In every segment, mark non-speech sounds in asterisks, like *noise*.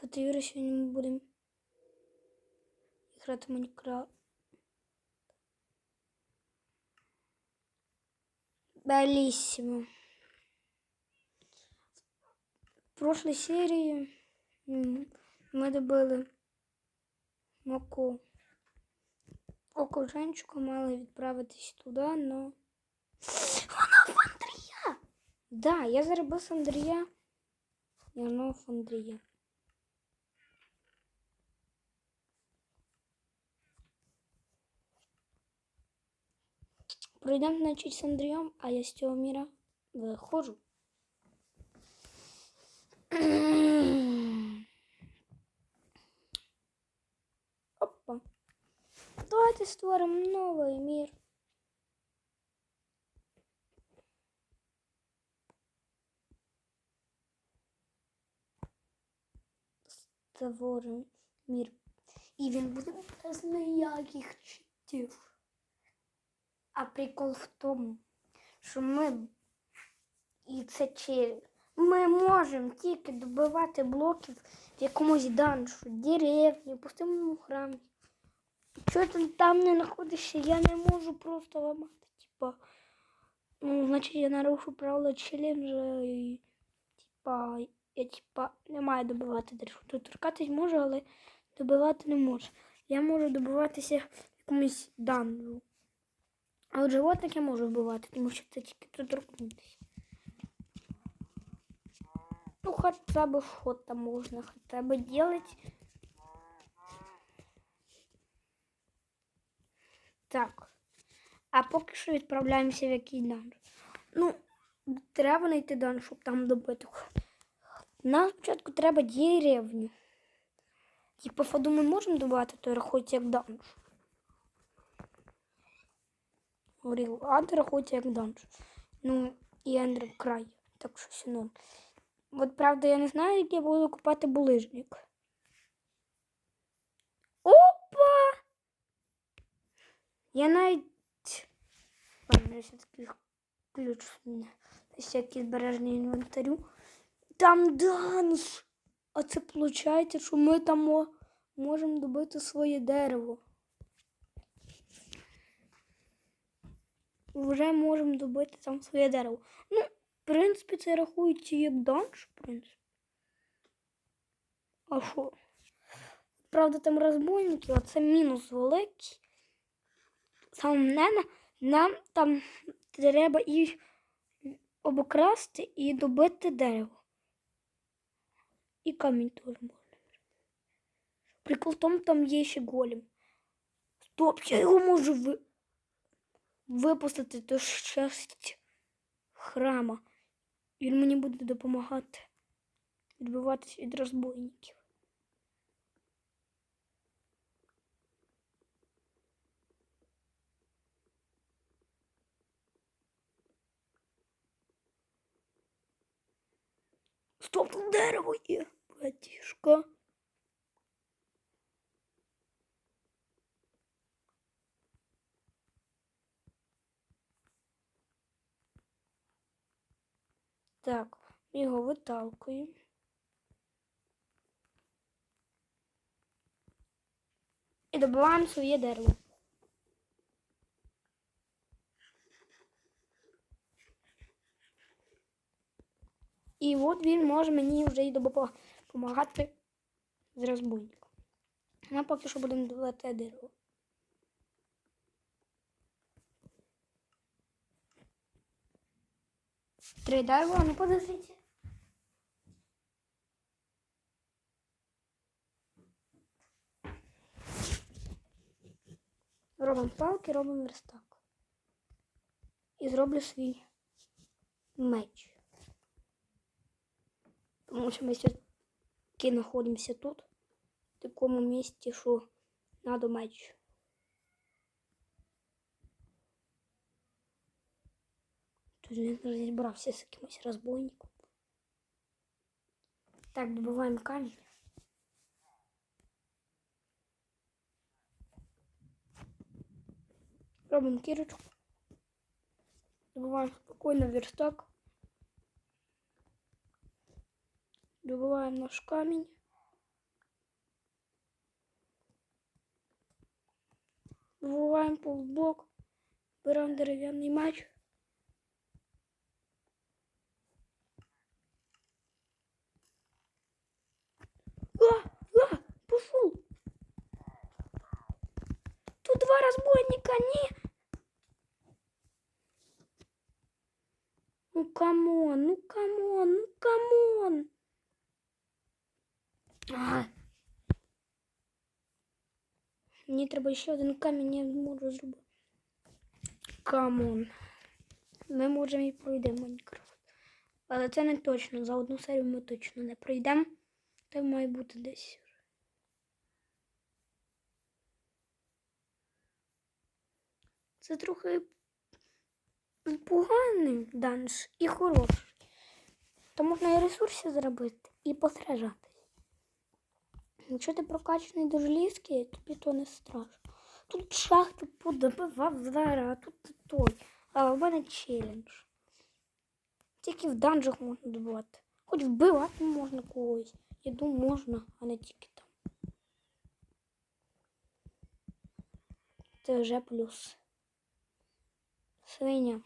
Тата Юра, сьогодні ми будемо грати Майнкрафт. Беліссимо. В прошлой серії м, ми добили Моку. Око Женчику мали відправитись туди, но... Вона в Андрія! Да, я заробив Андрія. І воно в Андрія. Пройдем, значит, с Андреем, а я с того мира выхожу. *clears throat* Опа. Давайте створимо новий мір. Створимо мір. І він буде без ніяких читів. А прикол в тому, що ми і це чи ми можемо тільки добивати блоків в якомусь даншу, деревні, пустому храмі. Якщо ти там не знаходишся, я не можу просто ламати. Типа, ну, значить, я нарушу правила челенджа і типа, я типа не маю добивати дерево. Тут торкатись можу, але добивати не можу. Я можу добиватися в якомусь данжу. А от животних я можу вбивати, тому що це тільки доторкнутися. Ну, хоча б що-то можна хоча б делать. Так. А поки що відправляємося в який данж. Ну, треба знайти данж, щоб там добити. Нам спочатку треба деревню. І по фаду ми можемо добувати, то рахується як данж. Говорив, ад рахується як данж. Ну, і ендер край. Так що норм. От правда, я не знаю, як я буду купати булижник. Опа! Я навіть. Ладно, все-таки ключ в мене. Збереження інвентарю. Там данж! А це виходить, що ми там можемо добити своє дерево. Вже можемо добити там своє дерево. Ну, в принципі, це рахується як данж, в принципі. А що? Правда, там розбойники, а це мінус великий. Саме мене нам там треба і обокрасти і добити дерево. І камінь теж можна. Прикол в тому, там є ще голем. Стоп, я його можу ви... випустити до щастя храма. Він мені буде допомагати відбиватися від розбойників. Стоп, тут дерево є, братішка. Так, його виталкуємо. І добиваємо своє дерево. І от він може мені вже й допомагати з розбойником. Ми поки що будемо добивати дерево. Три дерева, ну подивіться. Робимо палки, робимо верстак. І зроблю свій меч. Тому що ми все-таки знаходимося тут, в такому місці, що треба меч. розібрався з якимось разбойником. Так, добываем камень. Робимо Кирочку. Добываем спокойно верстак. Добываем наш камень. Добываем полбок. Берем деревянный меч. А, а, пошел. Тут два разбойника, не. Ну камон, ну камон, ну камон. А. Мені треба ще один камінь, я можу зробити. Камон. Ми можемо і пройдемо Майнкрафт. Але це не точно. За одну серію ми точно не пройдемо. Це має бути десь. Це трохи поганий данж і хороший. То можна і ресурси зробити, і посражатись. Якщо ти прокачаний до желізки, тобі то не страшно. Тут шахти подобивав зараз, а тут той. А в мене челендж. Тільки в данжах можна добувати. Хоч вбивати можна когось. Я думаю, можна, а не тільки там. Це вже плюс. Свиня.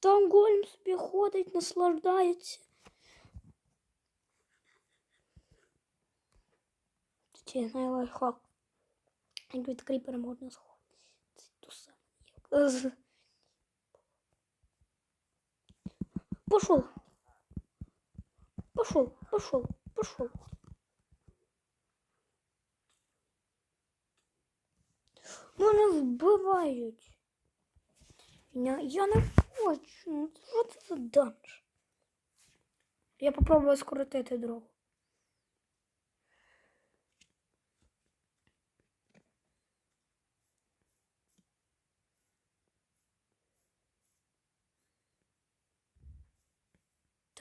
Там голем собі ходить, наслаждається. Тут я знаю лайфхак. Як від кріпера можна сходити. Це ту саму. як з- Пошел. Пошел, пошел, пошел. Мене вбивають. Я, я не хочу. Що це за данж? Я попробую скоротити дорогу.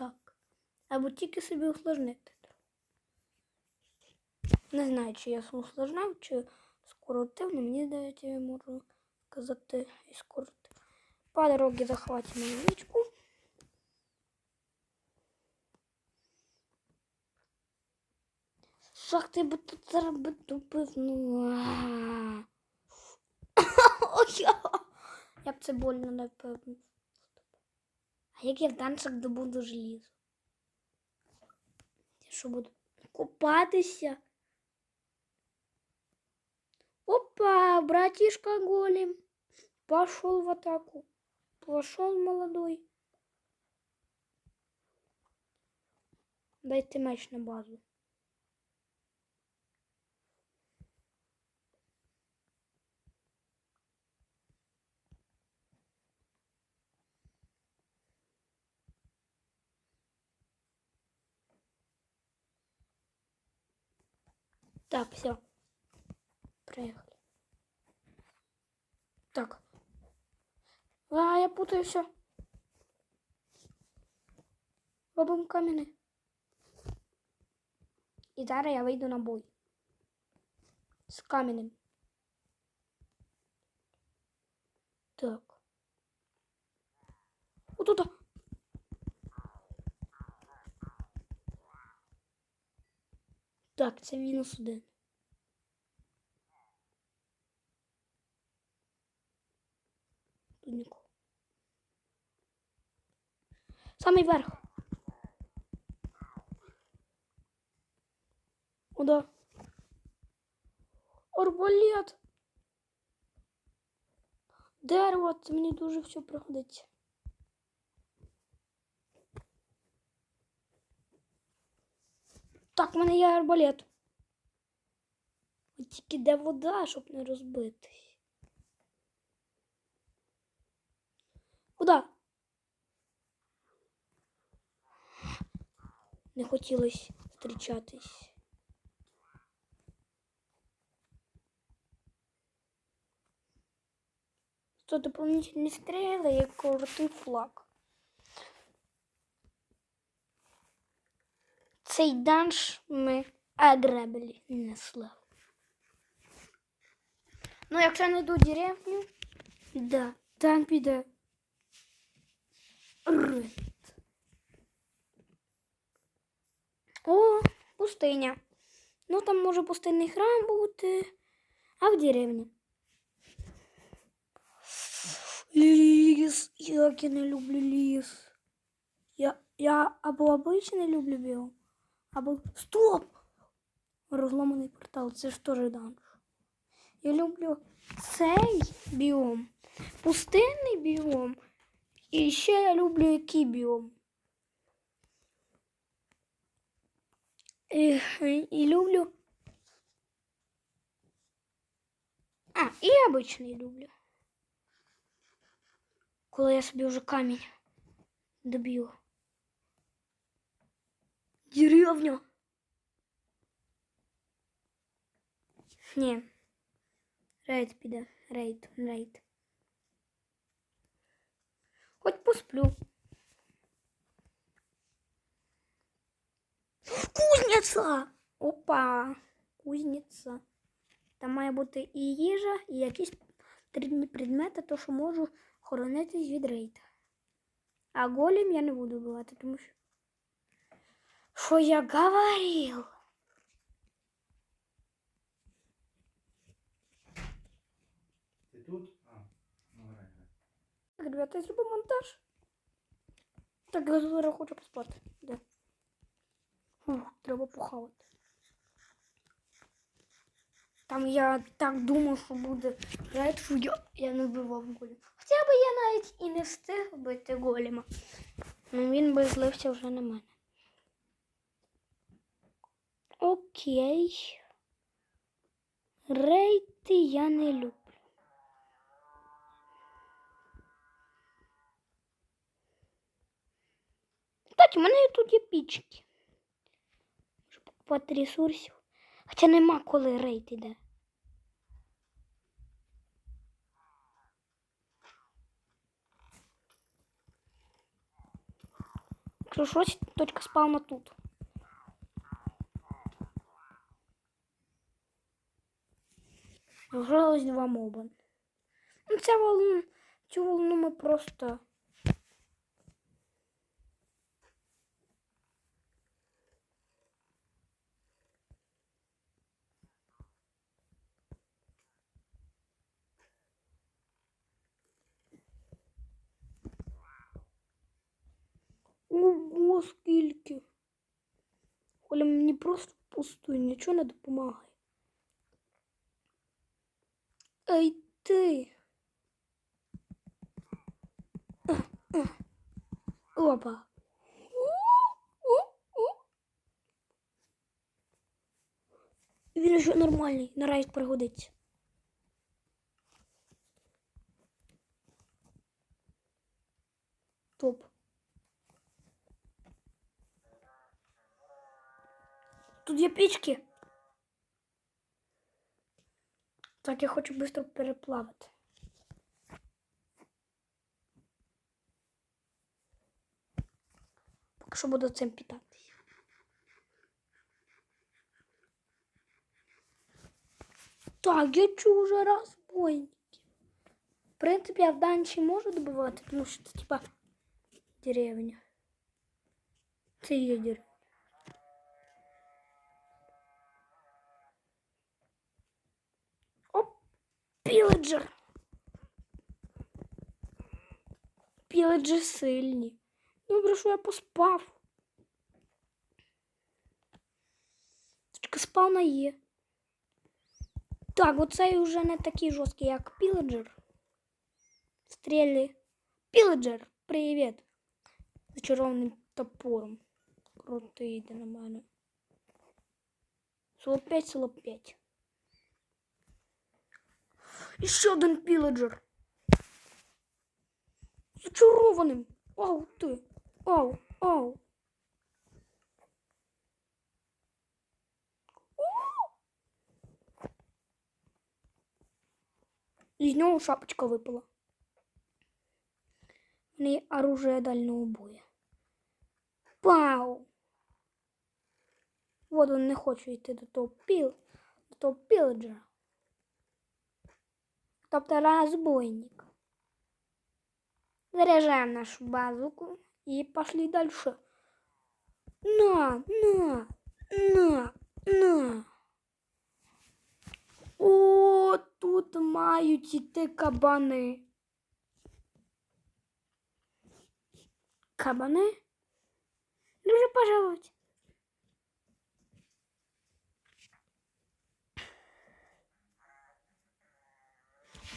Так. Або тільки собі усложнити. Не знаю, чи я усложняв, чи скоротив, але мені здається, я можу сказати і скоротив. По дорогі захватимо яєчку. Шахти би тут зараз би тупив. Ну. *laughs* Ой, Як це больно, напевно. А як я в танчик добуду желізо? Що буду купатися? Опа, братишка голем. Пошел в атаку. Пошел молодой. Дайте меч на базу. Так, все. Проехали. Так. А, я путаю все. Робимо каміни. І зараз я вийду на бой. З каменем. Так. Отут. Так, це мінус один. Тут нікого. Самий верх. О, да. Арбалет. Дерево, це мені дуже все пригодиться. Так, в мене є арбалет. Тільки де вода, щоб не розбитись. Куда? Не хотілося зустрічатись. Сто дополнительні стріли і крутий флаг. Цей данж ми аграбили на славу. Ну, якщо не йду в деревню, да, там піде рейд. О, пустиня. Ну, там може пустинний храм бути, а в деревні. Ліс, як я не люблю ліс. Я, я або обичний люблю біом, або. Стоп! Розломаний портал, це ж теж данж. Я люблю цей біом, пустинний біом, і ще я люблю який біом. І, і люблю. А, і обичний люблю. Коли я собі вже камінь доб'ю. Деревня. Ні. Рейд піде. Рейд, рейд. Хоч посплю. Кузниця! Опа! Кузниця. Там має бути і їжа, і якісь потрібні предмети, то що можу хоронитись від рейда. А голем я не буду вбивати, тому що. Що я говорив? Ти тут? А, ну грай, грай. Так, ребята, я зробив монтаж. Так, я зараз хочу поспати. Де? Фух, треба похавати. Там я так думав, що буде рейд, що я, я не вбивав голема. Хоча б я навіть і не встиг вбити голема. Ну він би злився вже на мене. Окей. Рейти я не люблю. Кстати, у мене тут є пічки. Можу ресурсів. Хоча нема коли рейд іде. Якщо щось, точка спавна тут. Вже ось два моба. Ну, ця волну, цю волну ми просто. Ого, скільки. Оля мені просто пустує, нічого не допомагає. Ей ти. Опа. Він ще нормальний, на райд пригодиться. Тут є пічки. Так, я хочу швидко переплавати. Поки що буду цим питатися. Так, я чую вже розбойників. В принципі, я в данчі можу добивати, тому що це типа деревня. Це є деревня. Піледжер. Піледжі сильні. Добре, що я поспав. Точка спавна є. Так, оцей вже не такий жорсткий, як Піледжер. Стрілі. Піледжер, привіт. Зачарованим топором. Крутий йде на мене. Село 5, село 5. І ще один піледжер. Зачарованим. Ау ти. Ау, ау. І з нього шапочка випала. Неї оружие дальнього боя. Пау! Вот он не хоче йти до того піл, до того піледжера. Тобто розбойник. Заряжаем нашу базуку и пошли дальше. На, на, на, на. О, тут мають іти кабани. Кабани? Дуже пожалуйте.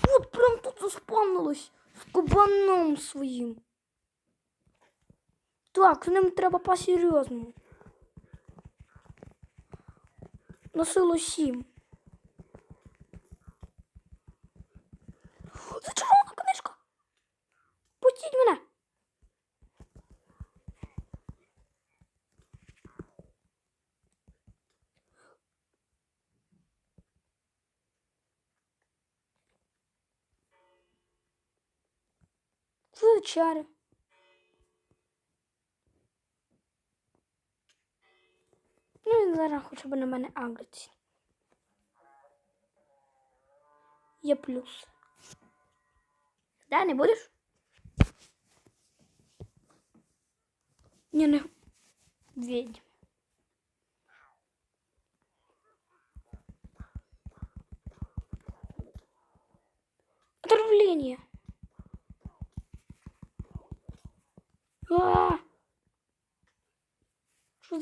Вот прям тут заспавнилось с кабаном своїм. Так, з ним треба по-серйозному. На силу сім. Чари? Ну, він зараз хоча б на мене агриться. Є плюс. Да, не будеш? Не, не. Ведьм.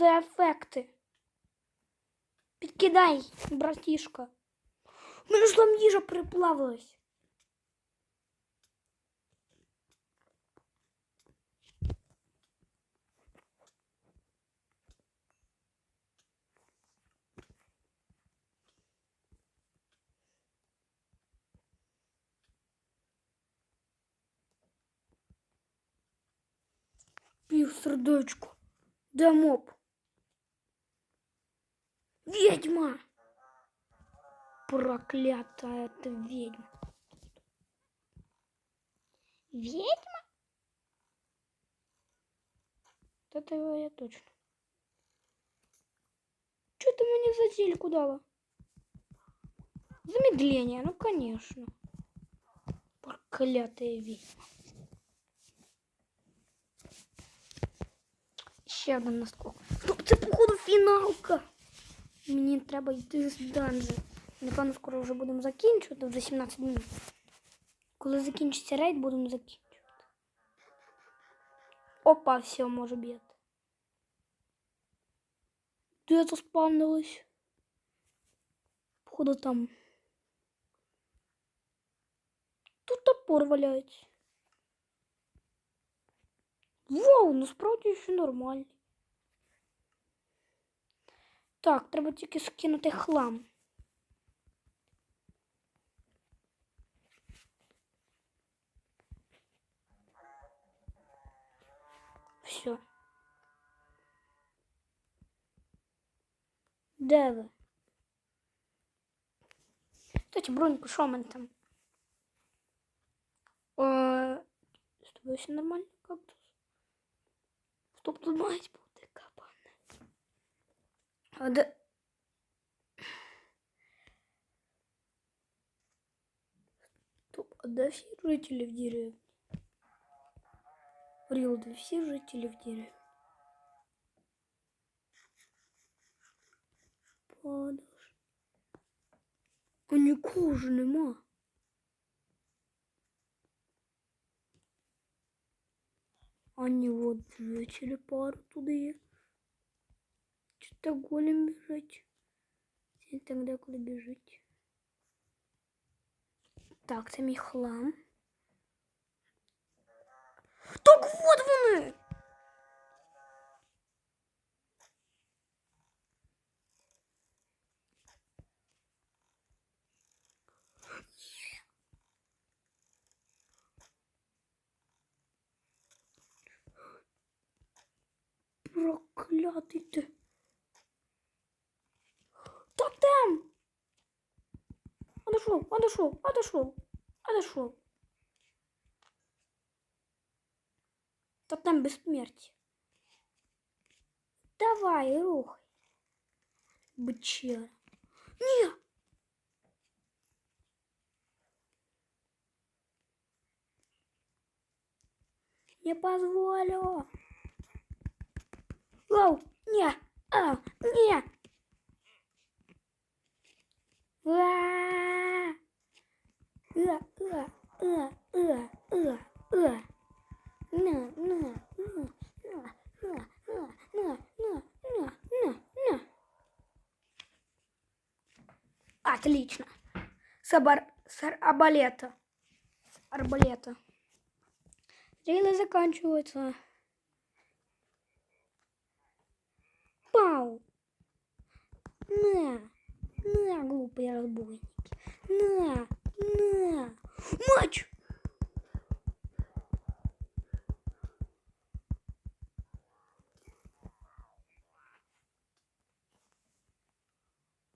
За ефекти? Підкидай, братішка. У мене ж там їжа приплавилась. Сердечку. Де моб? Ведьма! Проклятая ты ведьма. Ведьма? Это его я точно. Что ты мне за зельку дала? Замедление, ну конечно. Проклятая ведьма. Ще один наскок. Стоп, це походу фіналка. Мені треба йти з данжу. Напевно, скоро вже будемо закінчувати, вже 17 днів. Коли закінчиться рейд, будемо закінчувати. Опа, все, може б'яти. Де це спавнилось? Походу там. Тут топор валяється. Вау, насправді ще нормально. Так, треба тільки скинути хлам. Все. Де ви? Кстати, броньку, що в мене там? Е, З тобою все нормально, кактус? Стоп, тут кабани. А де... Стоп, а де всі жителі в деревні? Ріл, де всі жителі в деревні? Подож. А нікого ж нема. А не от жителі пару туди є. Так голем біжить? Він так деколи біжить. Так, це мій хлам. Так от вони! Проклятий ти. Тотем! Отошел, отошел, отошел, отошел. Тотем бессмертия. Давай, рухай. Бычара. Не! Не позволю. Вау, не, а, не. Уа! Уа, уа, уа, уа, уа, уа. На, на, на, на, на, на, на, на, на, на, на. Отлично. Собор... С арбалета. С арбалета. Стрелы заканчиваются. Пау. На. На, глупые разбойники. На. На. Матч.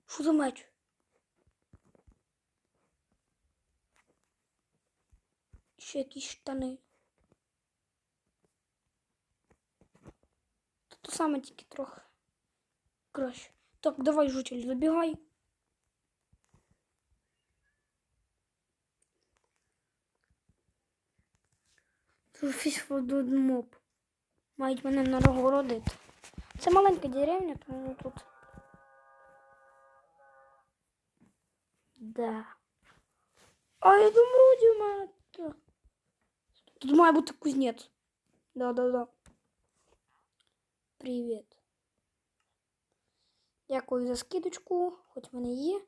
Що за меч? Ще якісь штани. Та то саме тільки трохи. Краще. Так, давай, житель, забігай. Тут один моб. Мають мене нагородити. Це маленька деревня, тому тут. Да. А я думаю, Діма. то- Тут має бути кузнець. Да-да-да. Привіт. Дякую за скидочку, хоч в мене є.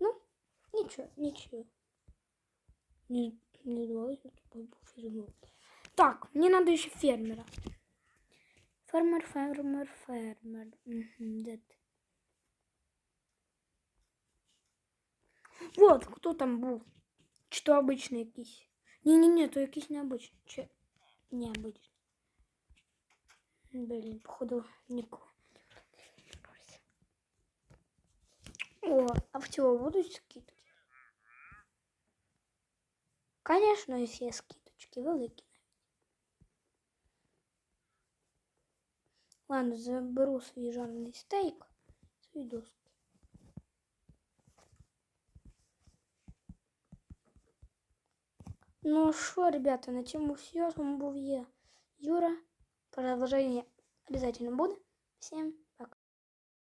Ну, нічого, нічого. Не, не давай, я тобой був. Так, мені надо ще фермера. Фермер, фермер, фермер. Угу, де ти? Вот, хто там був? Чи то обичний якийсь? Ні-ні-ні, то якийсь необичний. Чи необичний. Блін, походу, нікого. О, а в цього будуть скидки? Конечно, є скидочки великі. Ладно, заберу свій жарений стейк, свій доски. Ну что, ребята, на тему все. С вами был я, Юра. Продолжение обязательно будет. Всем